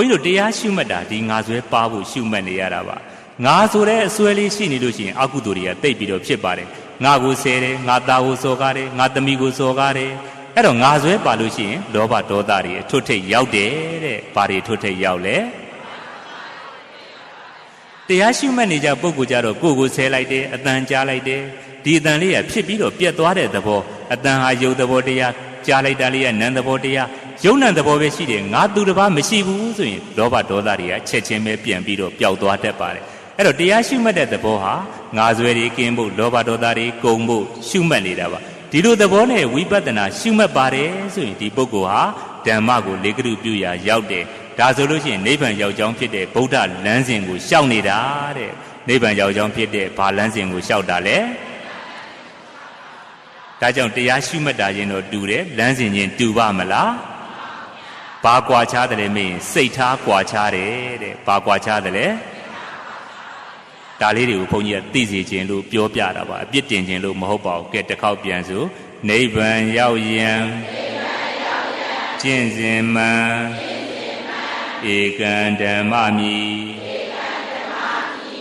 ုန်းကြီးတို့တရားရှုမှတ်တာဒီငါဆွဲပါဖို့ရှုမှတ်နေရတာပါငါဆိုတဲ့အစွဲလေးရှိနေလို့ရှိရင်အကုသိုလ်တွေကတိတ်ပြီးတော့ဖြစ်ပါတယ်ငါကိုဆဲတယ်ငါသားကိုစော်ကားတယ်ငါသမီးကိုစော်ကားတယ်အဲ့တော့ငါဆွဲပါလို့ရှိရင်လောဘဒေါသတွေအထွတ်ထိပ်ရောက်တယ်တဲ့ဘာတွေထွတ်ထိပ်ရောက်လဲတရားရှိမှတ်နေကြပုဂ္ဂိုလ်ကြတော့ကိုယ်ကိုဆဲလိုက်တယ်အတန်ကြားလိုက်တယ်ဒီအတန်လေးကဖြစ်ပြီးတော့ပြတ်သွားတဲ့သဘောအတန်ဟာယုတ်သဘောတရား ကြားလိုက်တာလေးကနံသဘောတရားယုံနံသဘောပဲရှိတယ်ငါသူတစ်ပါးမရှိဘူးဆိုရင်လောဘဒေါသတွေကချက်ချင်းပဲပြန်ပြီးတော့ပျောက်သွားတတ်ပါတယ်အဲ့တော့တရားရှိမှတ်တဲ့သဘောဟာငါဆွဲတွေကင်းဖို့လောဘဒေါသတွေကုန်ဖို့ရှုမှတ်နေတာပါဒီလိုသဘောနဲ့ဝိပဿနာရှုမှတ်ပါတယ်ဆိုရင်ဒီပုဂ္ဂိုလ်ဟာဓမ္မကိုလေကရုပြုရာရောက်တယ်ဒါဆိုလို့ရှိရင်နိဗ္ဗာန်ရောက်ကြောင်းဖြစ်တဲ့ဗုဒ္ဓလမ်းစဉ်ကိုရှောက်နေတာတဲ့နိဗ္ဗာန်ရောက်ကြောင်းဖြစ်တဲ့ဘာလမ်းစဉ်ကိုရှောက်တာလဲ ဒါကြောင့်တရားရှုမှတ်တာချင်းတော့တူတယ်လမ်းစဉ်ချင်းတူပါမလားဘာကွာခြားတယ်မင်းစိတ်ထားကွာခြားတယ်တဲ့ဘာကွာခြားတယ်လဲဒါလေးတွေကိုဘုန်းကြီးကသိစေခြင်းလို့ပြောပြတာပါအပြစ်တင်ခြင်းလို့မဟုတ်ပါဘူးကဲတစ်ခေါက်ပြန်ဆိုနိဗ္ဗာန်ရောက်ရန်ကျင့်စဉ်မှန်ဧကံဓမ္မမီ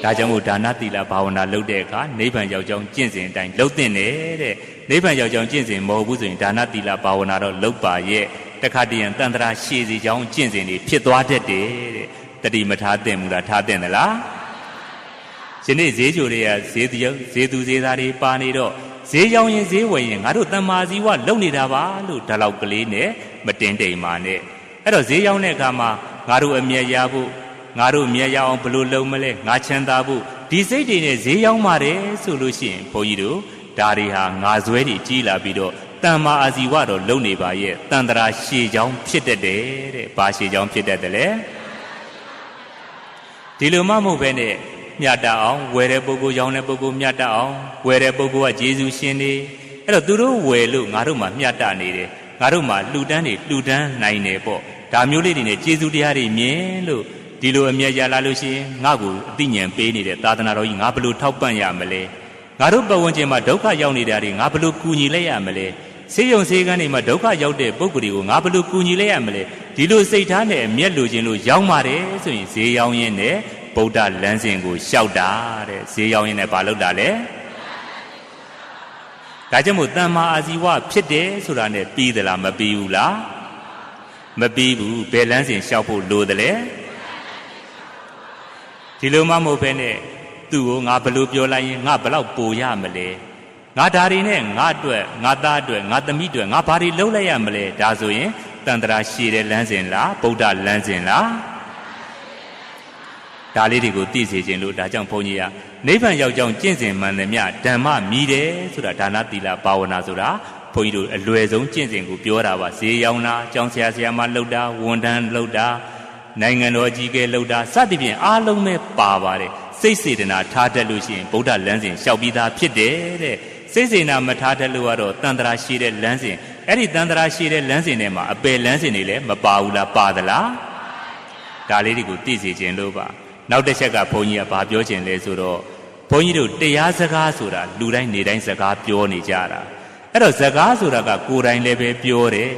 ဒါကြောင့်မို့ဒါနသီလဘာဝနာလုပ်တဲ့အခါနိဗ္ဗာန်ရောက်ကြောင်းကျင့်စဉ်အတိုင်းလုပ်တင်တယ်တဲ့နိဗ္ဗာန်ရောက်ကြောင်းကျင့်စဉ်မဟုတ်ဘူးဆိုရင်ဒါနသီလဘာဝနာတော့လုပ်ပါရဲ့တခါတည်းရန်တန်ត្រာရှည်စီကြောင်းကျင့်စဉ်တွေဖြစ်သွားတတ်တယ်တဲ့တတိမထားတင်မူလားထားတင်သလားယနေ့ဈေးကြိုတွေကဈေးသူဈေးသူဈေးသားတွေပါနေတော့ဈေးရောင်းရင်ဈေးဝယ်ရင်ငါတို့တမ္မာဇီဝလုံနေတာပါလို့ဒါလောက်ကလေးနဲ့မတင်တိမ်ပါနဲ့အဲ့တော့ဈေးရောင်းတဲ့အခါမှာငါတို့အမြတ်ရဖို့ ငါတို့အမြတ်ရအောင်ဘယ်လိုလုပ်မလဲငါချမ်းသာဖို့ဒီစိတ်တွေနဲ့ဈေးရောင်းပါတယ်ဆိုလို့ရှိရင်ဘုန်းကြီးတို့ဒါတွေဟာငါဇွဲတွေကြီးလာပြီးတော့တမ္မာအာဇီဝတော့လုံနေပါရဲ့တန်တရာရှည်ချောင်းဖြစ်တတ်တယ်တဲ့ဘာရှည်ချောင်းဖြစ်တတ်တယ်လဲဒီလိုမှမဟုတ်ပဲနဲ့မြတ်တအောင်ဝယ်တဲ့ပုဂ္ဂိုလ်ရောင်းတဲ့ပုဂ္ဂိုလ်မြတ်တအောင်ဝယ်တဲ့ပုဂ္ဂိုလ်ကဂျေဇုရှင်နေအဲ့တော့သူတို့ဝယ်လို့ငါတို့မှမြတ်တနေတယ်ငါတို့မှလှူဒန်းနေလှူဒန်းနိုင်တယ်ပေါ့ဒါမျိုးလေးတွေနဲ့ဂျေဇုတရားတွေမြင်လို့ ဒီလိုအမြတ်ရလာလို့ရှိရင်ငါ့ကိုအသိဉာဏ်ပေးနေတဲ့သာသနာတော်ကြီးငါဘယ်လိုထောက်ပံ့ရမလဲငါတို့ပတ်ဝန်းကျင်မှာဒုက္ခရောက်နေတာတွေငါဘယ်လိုကူညီလိုက်ရမလဲဆေးရုံဆေးကန်းတွေမှာဒုက္ခရောက်တဲ့ပုဂ္ဂိုလ်တွေကိုငါဘယ်လိုကူညီလိုက်ရမလဲဒီလိုစိတ်ထားနဲ့အမျက်လိုခြင်းလို့ရောက်ပါတယ်ဆိုရင်ဈေးရောင်းရင်းနဲ့ဗုဒ္ဓလမ်းစဉ်ကိုရှောက်တာတဲ့ဈေးရောင်းရင်းနဲ့ဘာလုပ်တာလဲဒါကြောင့်မို့တမ္မာအာဇီဝဖြစ်တယ်ဆိုတာနဲ့ပြီးသလားမပြီးဘူးလားမပြီးဘူးဘယ်လမ်းစဉ်ရှောက်ဖို့လိုတယ်လဲ ဒီလိုမှမဟုတ်ဘဲနဲ့သူ့ကိုငါဘယ်လိုပြောလိုက်ရင်ငါဘယ်လောက်ပိုရမလဲငါဓာရီနဲ့ငါအတွက်ငါသားအတွက်ငါသမီးအတွက်ငါဘာတွေလုပ်လိုက်ရမလဲဒါဆိုရင်တန်ត្រာရှည်တဲ့လမ်းစဉ်လားဗုဒ္ဓလမ်းစဉ်လားဒါလေးတွေကိုသိစေခြင်းလို့ဒါကြောင့်ဘုန်းကြီးကနိဗ္ဗာန်ရောက်ကြောင်းကျင့်စဉ်မှန်သမျှဓမ္မမြည်တယ်ဆိုတာဒါနသီလဘာဝနာဆိုတာဘုန်းကြီးတို့အလွယ်ဆုံးကျင့်စဉ်ကိုပြောတာပါဈေးရောင်းတာကျောင်းဆရာဆရာမလှုပ်တာဝန်ထမ်းလှုပ်တာ နိုင်ငံတော်အကြီးအကဲလှုပ်တာစသဖြင့်အားလုံးပဲပါပါတယ်စိတ်စေတနာထားတတ်လို့ရှိရင်ဗုဒ္ဓလမ်းစဉ်လျှောက်ပြီးသားဖြစ်တယ်တဲ့စိတ်စေနာမထားတတ်လို့ကတော့တန်ត្រာရှိတဲ့လမ်းစဉ်အဲ့ဒီတန်ត្រာရှိတဲ့လမ်းစဉ်ထဲမှာအပယ်လမ်းစဉ်တွေလည်းမပါဘူးလားပါသလားဒါလေးတွေကိုသိစေခြင်းလို့ပါနောက်တစ်ချက်ကဘုန်းကြီးကဘာပြောခြင်းလဲဆိုတော့ဘုန်းကြီးတို့တရားစကားဆိုတာလူတိုင်းနေတိုင်းစကားပြောနေကြတာအဲ့တော့စကားဆိုတာကကိုယ်တိုင်လည်းပဲပြောတယ်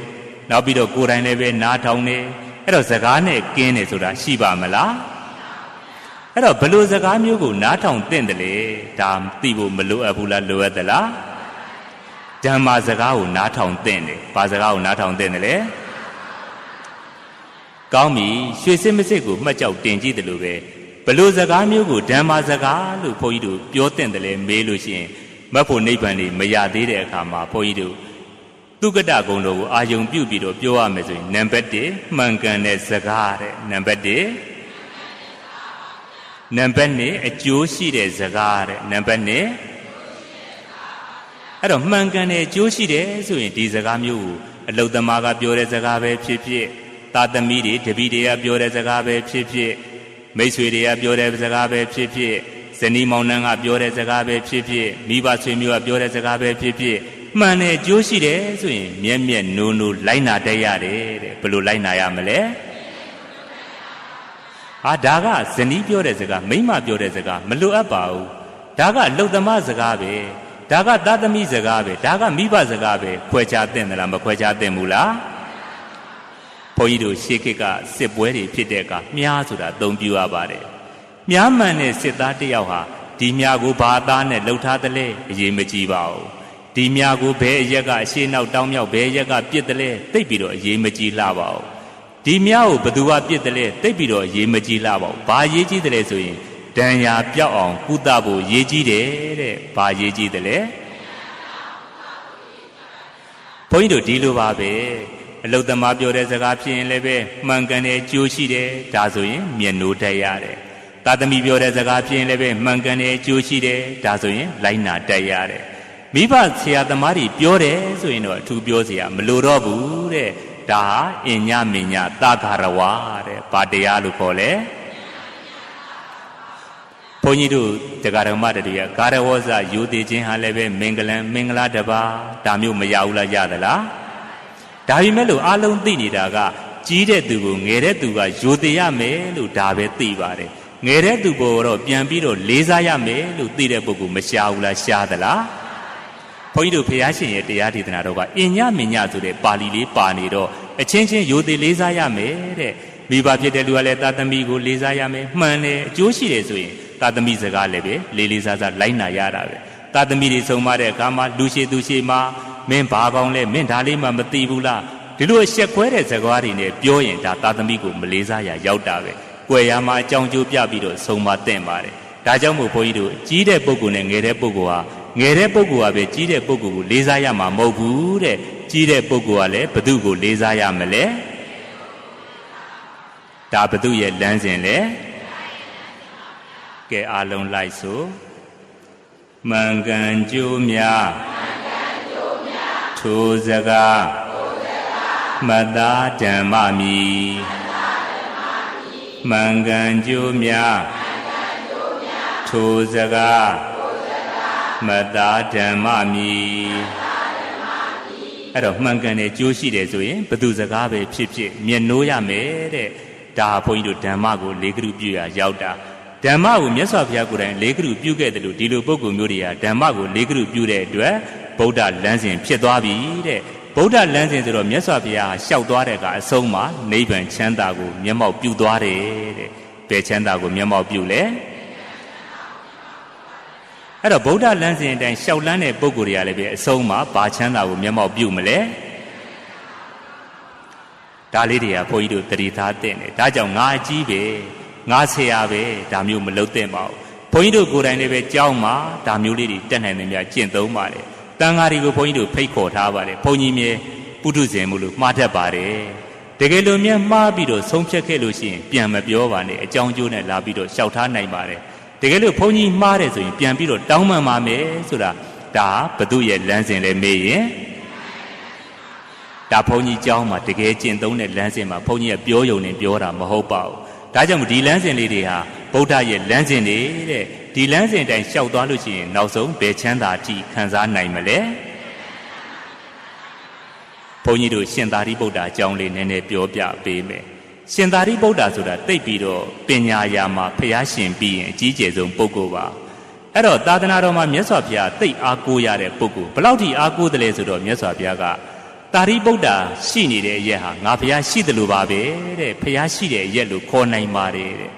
နောက်ပြီးတော့ကိုယ်တိုင်လည်းပဲနားထောင်တယ် အဲ့တော့စကားနဲ့ကင်းတယ်ဆိုတာရှိပါမလားအဲ့တော့ဘလို့စကားမျိုးကိုနားထောင်သင့်တယ်လေဒါသိဖို့မလိုအပ်ဘူးလားလိုအပ်သလားဓမ္မစကားကိုနားထောင်သင့်တယ်ဘာစကားကိုနားထောင်သင့်တယ်လဲကောင်းပြီရွှေစစ်မစစ်ကိုမှတ်ကြောက်တင်ကြည့်တယ်လို့ပဲဘလို့စကားမျိုးကိုဓမ္မစကားလို့ဘုန်းကြီးတို့ပြောသင့်တယ်လေမေးလို့ရှိရင်မတ်ဖို့နိဗ္ဗာန်တွေမရသေးတဲ့အခါမှာဘုန်းကြီးတို့ သူကတကုံတော်ကိုအာယုံပြုတ်ပြီးတော့ပြောရမယ်ဆိုရင်နံပါတ်1မှန်ကန်တဲ့စကားတဲ့နံပါတ်1နံပါတ်2အကျိုးရှိတဲ့စကားတဲ့နံပါတ်2အဲ့တော့မှန်ကန်တဲ့အကျိုးရှိတယ်ဆိုရင်ဒီစကားမျိုးကိုအလုသမားကပြောတဲ့စကားပဲဖြစ်ဖြစ်သာသမီတွေတပည့်တွေကပြောတဲ့စကားပဲဖြစ်ဖြစ်မိတ်ဆွေတွေကပြောတဲ့စကားပဲဖြစ်ဖြစ်ဇနီးမောင်နှံကပြောတဲ့စကားပဲဖြစ်ဖြစ်မိဘဆွေမျိုးကပြောတဲ့စကားပဲဖြစ်ဖြစ် မှန်တဲ့အကျိုးရှိတယ်ဆိုရင်မျက်မျက်နိုးနိုးလိုက်နာတတ်ရတယ်တဲ့ဘယ်လိုလိုက်နာရမလဲဟာဒါကဇနီးပြောတဲ့စကားမိန်းမပြောတဲ့စကားမလိုအပ်ပါဘူးဒါကလှုပ်သမားစကားပဲဒါကသာသမီစကားပဲဒါကမိဘစကားပဲခွဲခြားသင့်သလားမခွဲခြားသင့်ဘူးလားဘုန်းကြီးတို့ရှေးခေတ်ကစစ်ပွဲတွေဖြစ်တဲ့အခါမြားဆိုတာအသုံးပြုရပါတယ်မြားမှန်တဲ့စစ်သားတစ်ယောက်ဟာဒီမြားကိုဘာအသားနဲ့လှုပ်ထားတယ်လဲအရေးမကြီးပါဘူး ဒီမြားကိုဘယ်အရက်ကအရှေ့နောက်တောင်းမြောက်ဘယ်အရက်ကပြစ်တယ်လဲသိပ်ပြီးတော့အရေးမကြီးလှပါဘူးဒီမြားကိုဘသူကပြစ်တယ်လဲသိပ်ပြီးတော့အရေးမကြီးလှပါဘူးဘာရေးကြီးတယ်လဲဆိုရင်ဒဏ်ရာပြောက်အောင်ကုသဖို့ရေးကြီးတယ်တဲ့ဘာရေးကြီးတယ်လဲဘုန်းကြီးတို့ဒီလိုပါပဲအလုတ်သမားပြောတဲ့စကားဖြစ်ရင်လည်းပဲမှန်ကန်တဲ့ကြိုးရှိတယ်ဒါဆိုရင်မျက်နှိုးတက်ရတယ်သာသမီပြောတဲ့စကားဖြစ်ရင်လည်းပဲမှန်ကန်တဲ့ကြိုးရှိတယ်ဒါဆိုရင်လိုက်နာတက်ရတယ် မိဘဆရာသမားတွေပြောတယ်ဆိုရင်တော့အထူးပြောစရာမလိုတော့ဘူးတဲ့ဒါဟာအညမညသာဂရဝတဲ့ဘာတရားလို့ခေါ်လဲဘုန်းကြီးတို့တရားဓမ္မတရားဂါရဝဇယူတည်ခြင်းဟာလည်းပဲမင်္ဂလံမင်္ဂလာတပါဒါမျိုးမရဘူးလားရသလားဒါပေမဲ့လို့အလုံးသိနေတာကကြီးတဲ့သူကိုငယ်တဲ့သူကယူတည်ရမယ်လို့ဒါပဲသိပါတယ်ငယ်တဲ့သူကိုတော့ပြန်ပြီးတော့လေးစားရမယ်လို့သိတဲ့ပုဂ္ဂိုလ်မရှာဘူးလားရှာသလား ဘုန်းကြီးတို့ဖះရှင်ရဲ့တရားဒေသနာတော်ကအင်ညမင်ညဆိုတဲ့ပါဠိလေးပါနေတော့အချင်းချင်းယူသေးလေးစားရမယ်တဲ့မိဘဖြစ်တဲ့လူကလည်းသာသမီကိုလေးစားရမယ်မှန်တယ်အကျိုးရှိတယ်ဆိုရင်သာသမီစကားလည်းပဲလေးလေးစားစားလိုက်နာရတာပဲသာသမီတွေဆုံးမတဲ့အခါမှာလူရှိသူရှိမှာမင်းဘာကောင်းလဲမင်းဒါလေးမှမသိဘူးလားဒီလိုရှက်ခွဲတဲ့စကားတွေနဲ့ပြောရင်ဒါသာသမီကိုမလေးစားရရောက်တာပဲကွယ်ရမှာအကြောင်းကျိုးပြပြီးတော့ဆုံးမတဲ့ပါတယ်ဒါကြောင့်မို့ဘုန်းကြီးတို့ကြီးတဲ့ပုဂ္ဂိုလ်နဲ့ငယ်တဲ့ပုဂ္ဂိုလ်ဟာ ငယ်တဲ့ပုဂ္ဂိုလ်ကပဲကြီးတဲ့ပုဂ္ဂိုလ်ကိုလေးစားရမှာမဟုတ်ဘူးတဲ့ကြီးတဲ့ပုဂ္ဂိုလ်ကလည်းဘသူ့ကိုလေးစားရမလဲဒါဘသူ့ရဲ့လမ်းစဉ်လဲကဲအားလုံးလိုက်ဆိုမှန်ကန်ကြိုးများထိုစကားမတာဓမ္မမီမှန်ကန်ကြိုးများထိုစကား မတာဓမ္မမီအဲ့တော့မှန်ကန်တဲ့ကြိုးရှိတယ်ဆိုရင်ဘသူစကားပဲဖြစ်ဖြစ်မျက်နှိုးရမယ်တဲ့ဒါဘုန်းကြီးတို့ဓမ္မကိုလေးကလူပြရရောက်တာဓမ္မကိုမြတ်စွာဘုရားကိုယ်တိုင်လေးကလူပြုခဲ့တယ်လို့ဒီလိုပုဂ္ဂိုလ်မျိုးတွေကဓမ္မကိုလေးကလူပြုတဲ့အတွက်ဗုဒ္ဓလမ်းစဉ်ဖြစ်သွားပြီတဲ့ဗုဒ္ဓလမ်းစဉ်ဆိုတော့မြတ်စွာဘုရားရှောက်သွားတဲ့ကအဆုံးမှာနိဗ္ဗာန်ချမ်းသာကိုမျက်မှောက်ပြုသွားတယ်တဲ့ဘယ်ချမ်းသာကိုမျက်မှောက်ပြုလဲ အဲ့တော့ဗုဒ္ဓလမ်းစဉ်အတိုင်းရှောက်လန်းတဲ့ပုဂ္ဂိုလ်တွေကလည်းပဲအဆုံးမှာဘာချမ်းသာကိုမျက်မှောက်ပြုမလဲဒါလေးတွေကဘုန်းကြီးတို့တတိသားတဲ့တယ်ဒါကြောင့်ငါအကြီးပဲငါဆရာပဲဒါမျိုးမလုပ်သင့်ပါဘူးဘုန်းကြီးတို့ကိုယ်တိုင်လည်းပဲကြောင်းမှာဒါမျိုးလေးတွေတက်နိုင်တယ်များကျင့်သုံးပါတယ်တန်ဃာတွေကိုဘုန်းကြီးတို့ဖိတ်ခေါ်ထားပါတယ်ဘုန်းကြီးမြေပုထုဇဉ်မို့လို့မှားတတ်ပါတယ်တကယ်လို့မြတ်မှားပြီးတော့ဆုံးဖြတ်ခဲ့လို့ရှိရင်ပြန်မပြောပါနဲ့အကြောင်းကျိုးနဲ့လာပြီးတော့ရှောက်ထားနိုင်ပါတယ် တကယ်လို့ဘုန်းကြီးမှားတယ်ဆိုရင်ပြန်ပြီးတော့တောင်းပန်ပါမယ်ဆိုတာဒါဘု து ရဲ့လမ်းစဉ်လဲမေးရင်ဒါဘုန်းကြီးကြောင်းမှာတကယ်ကျင့်သုံးတဲ့လမ်းစဉ်မှာဘုန်းကြီးကပြောယုံနဲ့ပြောတာမဟုတ်ပါဘူးဒါကြောင့်ဒီလမ်းစဉ်လေးတွေဟာဗုဒ္ဓရဲ့လမ်းစဉ်တွေတဲ့ဒီလမ်းစဉ်တိုင်းလျှောက်သွားလို့ရှိရင်နောက်ဆုံးဘယ်ချမ်းသာအထိခံစားနိုင်မလဲဘုန်းကြီးတို့ရှင်သာရိပုတ္တရာအကြောင်းလေးနည်းနည်းပြောပြပေးမယ် ရှင်သာရိပုတ္တရာဆိုတာတိတ်ပြီးတော့ပညာရာမှာဖျားရှင်ပြီးရင်အကြီးကျယ်ဆုံးပုဂ္ဂိုလ်ပါအဲ့တော့သာသနာတော်မှာမြတ်စွာဘုရားတိတ်အားကိုးရတဲ့ပုဂ္ဂိုလ်ဘလောက်ထိအားကိုးတယ်လဲဆိုတော့မြတ်စွာဘုရားကတာရိပုတ္တာရှိနေတဲ့အရက်ဟာငါဘုရားရှိတယ်လို့ပါပဲတဲ့ဘုရားရှိတဲ့အရက်လို့ခေါ်နိုင်ပါတယ်တဲ့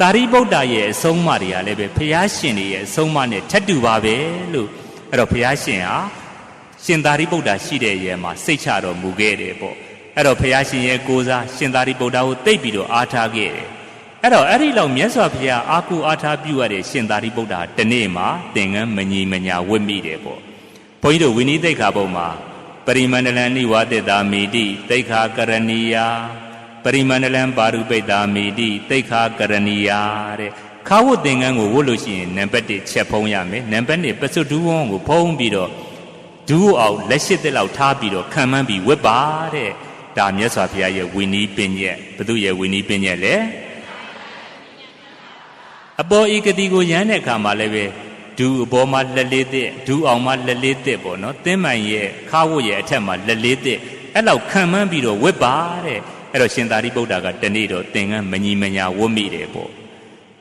တာရိပုတ္တာရဲ့အဆုံးအမတွေကလည်းပဲဘုရားရှင်တွေရဲ့အဆုံးအမနဲ့ထပ်တူပါပဲလို့အဲ့တော့ဘုရားရှင်ဟာရှင်သာရိပုတ္တာရှိတဲ့ရက်မှာစိတ်ချတော်မူခဲ့တယ်ပေါ့ အဲ့တော့ဘုရားရှင်ရဲ့ကိုးစားရှင်သာရိပုတ္တာကိုတိတ်ပြီးတော့အားထားခဲ့တယ်အဲ့တော့အဲ့ဒီလောက်မြတ်စွာဘုရားအာကုအားထားပြုရတဲ့ရှင်သာရိပုတ္တာတနေ့မှာသင်္ကန်းမညီမညာဝတ်မိတယ်ပေါ့ဘုန်းကြီးတို့ဝိနည်းသိက္ခာပုံမှာပရိမန္တလံနိဝါတိတာမိတိသိက္ခာကရဏီယာပရိမန္တလံပါရုပိတ္တာမိတိသိက္ခာကရဏီယာတဲ့ခါဝတ်သင်္ကန်းကိုဝတ်လို့ရှိရင်နံပါတ်1ချက်ဖုံးရမယ်နံပါတ်2ပစွတ်ဒူးဝန်းကိုဖုံးပြီးတော့ဒူးအောင်လက်ရှိတဲ့လောက်ထားပြီးတော့ခံမှန်းပြီးဝတ်ပါတဲ့ ဒါမြတ်စွာဘုရားရဲ့ဝိနည်းပညက်ဘု து ရဲ့ဝိနည်းပညက်လေအပေါ်ဤကတိကိုရမ်းတဲ့အခါမှာလည်းပဲဒူအပေါ်မှာလက်လေးသစ်ဒူအောင်မှာလက်လေးသစ်ပေါ့နော်သင်းမှန်ရဲ့ခါဝတ်ရဲ့အထက်မှာလက်လေးသစ်အဲ့လောက်ခံမှန်းပြီးတော့ဝတ်ပါတဲ့အဲ့တော့ရှင်သာရိပုတ္တရာကတနေ့တော့သင်္ကန်းမညီမညာဝတ်မိတယ်ပေါ့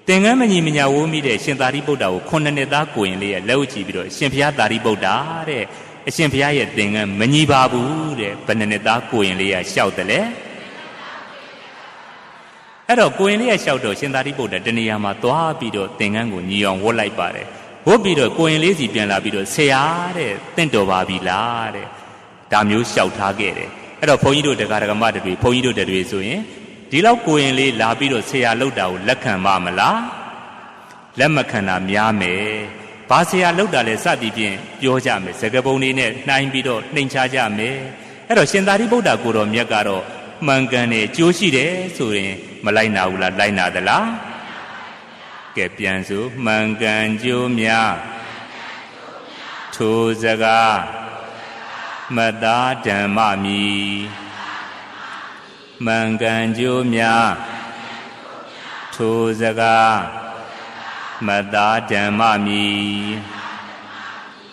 သင်္ကန်းမညီမညာဝတ်မိတဲ့ရှင်သာရိပုတ္တရာကိုခုနှစ်နှစ်သားကိုရင်လေးရဲ့လက်ဝတ်ကြည့်ပြီးတော့ရှင်ဘုရားသာရိပုတ္တရာတဲ့ အရှင်ဘုရားရဲ့သင်္ကန်းမညီပါဘူးတဲ့ဘယ်နှစ်နှစ်သားကိုရင်လေးကလျှောက်တယ်လေအဲ့တော့ကိုရင်လေးရဲ့လျှောက်တော့ရှင်သာရိပုတ္တရာတဏှာမှာသွားပြီးတော့သင်္ကန်းကိုညီအောင်ဝတ်လိုက်ပါတယ်ဝတ်ပြီးတော့ကိုရင်လေးစီပြန်လာပြီးတော့ဆရာတဲ့တင့်တော်ပါပြီလားတဲ့ဒါမျိုးလျှောက်ထားခဲ့တယ်အဲ့တော့ဘုန်းကြီးတို့တရားဓမ္မတွေဘုန်းကြီးတို့တွေဆိုရင်ဒီလောက်ကိုရင်လေးလာပြီးတော့ဆရာလောက်တာကိုလက်ခံပါမလားလက်မခံတာများမယ် ဘာဆရာလောက်တာလဲစသည်ဖြင့်ပြောကြမယ်စကပုံလေးနဲ့နှိုင်းပြီးတော့နှိမ်ချကြမယ်အဲ့တော့ရှင်သာရိပုတ္တကိုတော်မြတ်ကတော့မှန်ကန်တယ်ကြိုးရှိတယ်ဆိုရင်မလိုက်နာဘူးလားလိုက်နာသလားကဲပြန်စို့မှန်ကန်ကြိုးများထိုစကားမသားဓမ္မမီမှန်ကန်ကြိုးများထိုစကား မသားဓမ္မမီ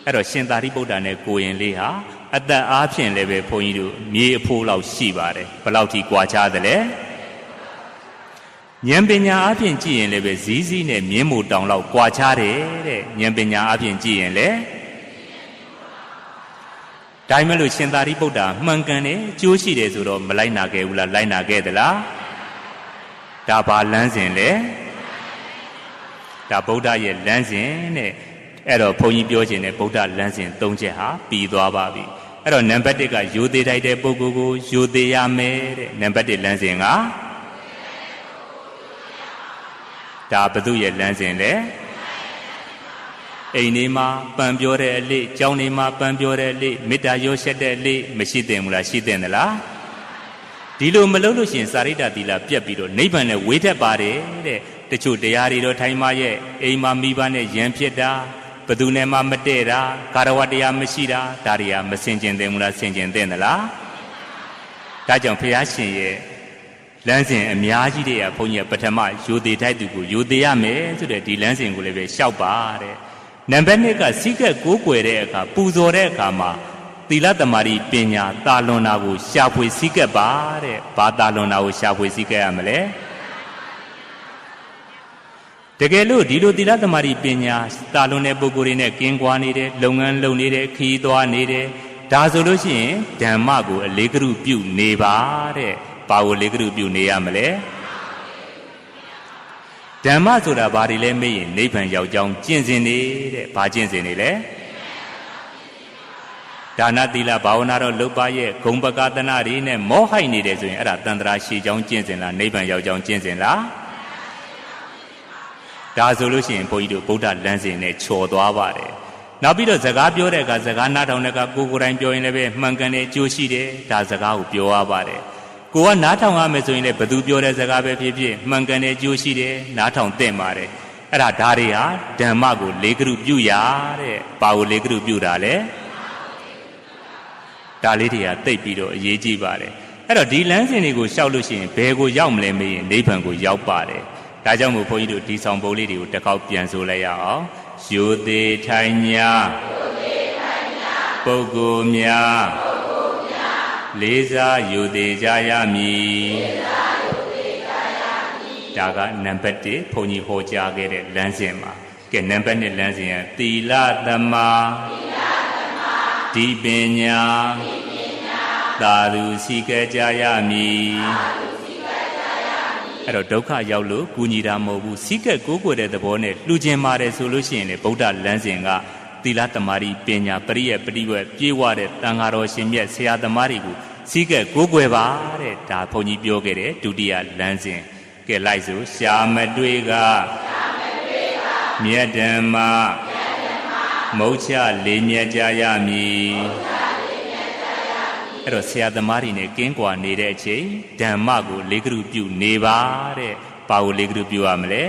အဲ့တော့ရှင်သာရိပုတ္တရာနဲ့ကိုရင်လေးဟာအသက်အားဖြင့်လည်းပဲဘုန်းကြီးတို့မြေအဖိုးလောက်ရှိပါတယ်ဘယ်လောက်ထိကွာခြားသလဲဉာဏ်ပညာအားဖြင့်ကြည့်ရင်လည်းပဲဇီးဇီးနဲ့မြင်းမို့တောင်လောက်ကွာခြားတယ်တဲ့ဉာဏ်ပညာအားဖြင့်ကြည့်ရင်လည်းဒါမှမဟုတ်ရှင်သာရိပုတ္တရာမှန်ကန်တယ်ကြိုးရှိတယ်ဆိုတော့မလိုက်နာခဲ့ဘူးလားလိုက်နာခဲ့သလားဒါဘာလမ်းစဉ်လဲ ဒါဗုဒ္ဓရဲ့လမ်းစဉ်တဲ့အဲ့တော့ဘုန်းကြီးပြောခြင်းနဲ့ဗုဒ္ဓလမ်းစဉ်၃ချက်ဟာပြီးသွားပါပြီအဲ့တော့နံပါတ်၁ကယူသေးတိုက်တဲ့ပုဂ္ဂိုလ်ကိုယူသေးရမယ်တဲ့နံပါတ်၁လမ်းစဉ်ကဒါဘု து ရဲ့လမ်းစဉ်လေအိမ်လေးမှာပံပြောတဲ့အလေးကျောင်းလေးမှာပံပြောတဲ့အလေးမေတ္တာရောရှက်တဲ့အလေးမရှိသင့်ဘူးလားရှိသင့်သလားဒီလိုမလုပ်လို့ရှိရင်စာရိတ္တသီလပြက်ပြီးတော့နိဗ္ဗာန်နဲ့ဝေးထက်ပါတယ်တဲ့ တချို့တရားတွေတော့ထိုင်မရဲ့အိမ်မှာမိဘနဲ့ယံဖြစ်တာဘသူနဲ့မှမတည့်တာကာရဝတရားမရှိတာဒါတွေကမစင်ကျင်သင့်ဘူးလားစင်ကျင်သင့်သလားဒါကြောင့်ဘုရားရှင်ရဲ့လမ်းစဉ်အများကြီးတွေကဘုန်းကြီးကပထမယူသေးထိုက်သူကိုယူသေးရမယ်ဆိုတဲ့ဒီလမ်းစဉ်ကိုလည်းပဲရှောက်ပါတဲ့နံပါတ်1ကစီးကက်ကိုးကွယ်တဲ့အခါပူဇော်တဲ့အခါမှာသီလသမารီပညာတာလွန်တာကိုရှာဖွေစည်းကပ်ပါတဲ့ဘာတာလွန်တာကိုရှာဖွေစည်းကပ်ရမလဲ တကယ်လို့ဒီလိုသီလသမารီပညာတာလွန်တဲ့ပုဂ္ဂိုလ်တွေနဲ့ကင်းကွာနေတယ်လုပ်ငန်းလုပ်နေတယ်ခီးသွားနေတယ်ဒါဆိုလို့ရှိရင်ဓမ္မကိုအလေးကရုပြုနေပါတဲ့ဘာကိုလေးကရုပြုနေရမလဲဓမ္မဆိုတာဘာတွေလဲမေးရင်နိဗ္ဗာန်ရောက်ကြောင်းကျင့်စဉ်နေတဲ့ဘာကျင့်စဉ်နေလဲဒါနသီလဘာဝနာတော့လုတ်ပါရဲ့ဂုံပကသနာတွေနဲ့မောဟိုက်နေတယ်ဆိုရင်အဲ့ဒါတန်ត្រာရှိကြောင်းကျင့်စဉ်လားနိဗ္ဗာန်ရောက်ကြောင်းကျင့်စဉ်လား ဒါဆိုလို့ရှိရင်ဘုန်းကြီးတို့ဗုဒ္ဓလမ်းစဉ်နဲ့ခြော်သွားပါတယ်နောက်ပြီးတော့စကားပြောတဲ့အခါစကားနားထောင်တဲ့အခါကိုယ်ကိုယ်တိုင်ပြောရင်လည်းပဲမှန်ကန်တဲ့အကျိုးရှိတယ်ဒါစကားကိုပြောရပါတယ်ကိုကနားထောင်ရမယ်ဆိုရင်လည်းဘသူပြောတဲ့စကားပဲဖြစ်ဖြစ်မှန်ကန်တဲ့အကျိုးရှိတယ်နားထောင်သင့်ပါတယ်အဲ့ဒါဓာတွေဟာဓမ္မကိုလေးကရုပြုရတဲ့ဘာကိုလေးကရုပြုတာလဲဒါလေးတွေကတိတ်ပြီးတော့အရေးကြီးပါတယ်အဲ့တော့ဒီလမ်းစဉ်တွေကိုရှောက်လို့ရှိရင်ဘယ်ကိုရောက်မလဲမေးရင်နိဗ္ဗာန်ကိုရောက်ပါတယ် ဒါကြောင့်မို့ဘုန်းကြီးတို့ဒီဆောင်ပုံလေးတွေကိုတစ်ခေါက်ပြန်ဆိုလိုက်ရအောင်ယူသေးထိုင်ညာပုဂ္ဂိုလ်များလေးစားယူသေးကြရမည်ဒါကနံပါတ်1ဘုန်းကြီးဟောကြားခဲ့တဲ့လမ်းစဉ်မှာကဲနံပါတ်2လမ်းစဉ်ကသီလသမာဒီပညာသာဓုစီကကြရမည် အဲ့တော့ဒုက္ခရောက်လို့ကူညီတာမဟုတ်ဘူးစီးကက်ကိုးကွယ်တဲ့သဘောနဲ့လှူခြင်းပါတယ်ဆိုလို့ရှိရင်လေဗုဒ္ဓလမ်းစဉ်ကသီလတမာရီပညာပရိယပရိဝက်ပြေဝတဲ့တန်ဃာတော်ရှင်မြတ်ဆရာသမားတွေကိုစီးကက်ကိုးကွယ်ပါတဲ့ဒါဘုန်းကြီးပြောခဲ့တဲ့ဒုတိယလမ်းစဉ်ကဲလိုက်စို့ရှာမတွေ့ကမြတ်ဓမ္မမုတ်ချလေးမြတ်ကြရမည် အဲ့တော့ဆရာသမားတွေနဲ့ကင်းကွာနေတဲ့အချိန်ဓမ္မကိုလေးကရုပြုနေပါတဲ့ဘာကိုလေးကရုပြုရမလဲ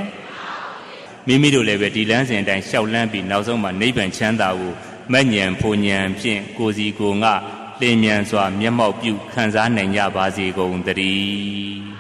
မိမိတို့လည်းပဲဒီလမ်းစဉ်အတိုင်းရှောက်လန်းပြီးနောက်ဆုံးမှာနိဗ္ဗာန်ချမ်းသာကိုမဉ္ဇဉ်ဖူဉ္ဇဉ်ဖြင့်ကိုစီကိုငါလင်းမြန်စွာမျက်မှောက်ပြုခံစားနိုင်ကြပါစေကုန်သတည်း